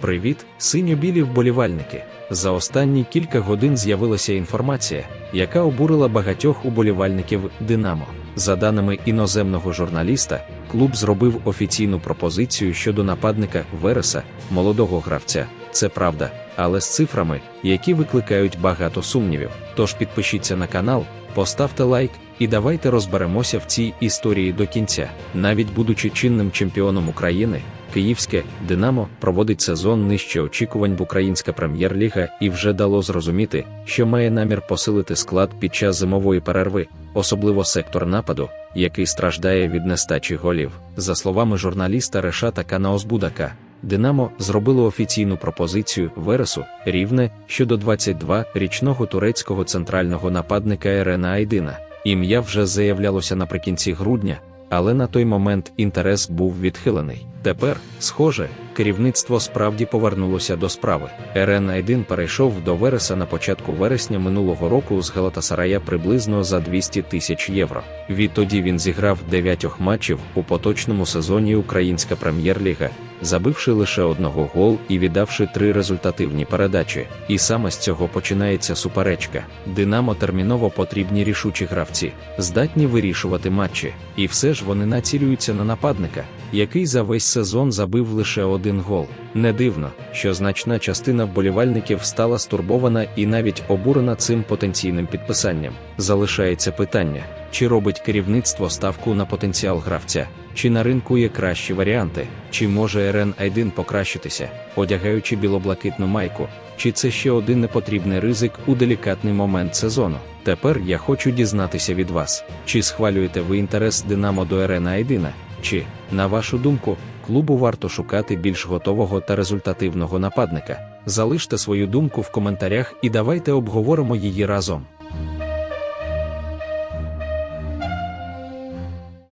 Привіт, синьо-білі вболівальники. За останні кілька годин з'явилася інформація, яка обурила багатьох уболівальників Динамо. За даними іноземного журналіста, клуб зробив офіційну пропозицію щодо нападника Вереса, молодого гравця. Це правда, але з цифрами, які викликають багато сумнівів. Тож підпишіться на канал, поставте лайк і давайте розберемося в цій історії до кінця. Навіть будучи чинним чемпіоном України, Київське Динамо проводить сезон нижче очікувань в Українська прем'єр-ліга і вже дало зрозуміти, що має намір посилити склад під час зимової перерви, особливо сектор нападу, який страждає від нестачі голів. За словами журналіста Решата Канаозбудака, Динамо зробило офіційну пропозицію Вересу рівне щодо 22-річного турецького центрального нападника Ерена Айдина. Ім'я вже заявлялося наприкінці грудня, але на той момент інтерес був відхилений. Тепер, схоже, керівництво справді повернулося до справи. Ерен Айдин перейшов до Вереса на початку вересня минулого року з Галатасарая приблизно за 200 тисяч євро. Відтоді він зіграв 9 матчів у поточному сезоні Українська прем'єр-ліга, забивши лише одного гол і віддавши три результативні передачі. І саме з цього починається суперечка. Динамо терміново потрібні рішучі гравці, здатні вирішувати матчі. І все ж вони націлюються на нападника, який за весь сезон забив лише один гол. Не дивно, що значна частина вболівальників стала стурбована і навіть обурена цим потенційним підписанням. Залишається питання, чи робить керівництво ставку на потенціал гравця, чи на ринку є кращі варіанти, чи може Ерен Айдин покращитися, одягаючи білоблакитну майку, чи це ще один непотрібний ризик у делікатний момент сезону. Тепер я хочу дізнатися від вас, чи схвалюєте ви інтерес Динамо до Ерена Айдина, чи, на вашу думку, клубу варто шукати більш готового та результативного нападника. Залиште свою думку в коментарях і давайте обговоримо її разом.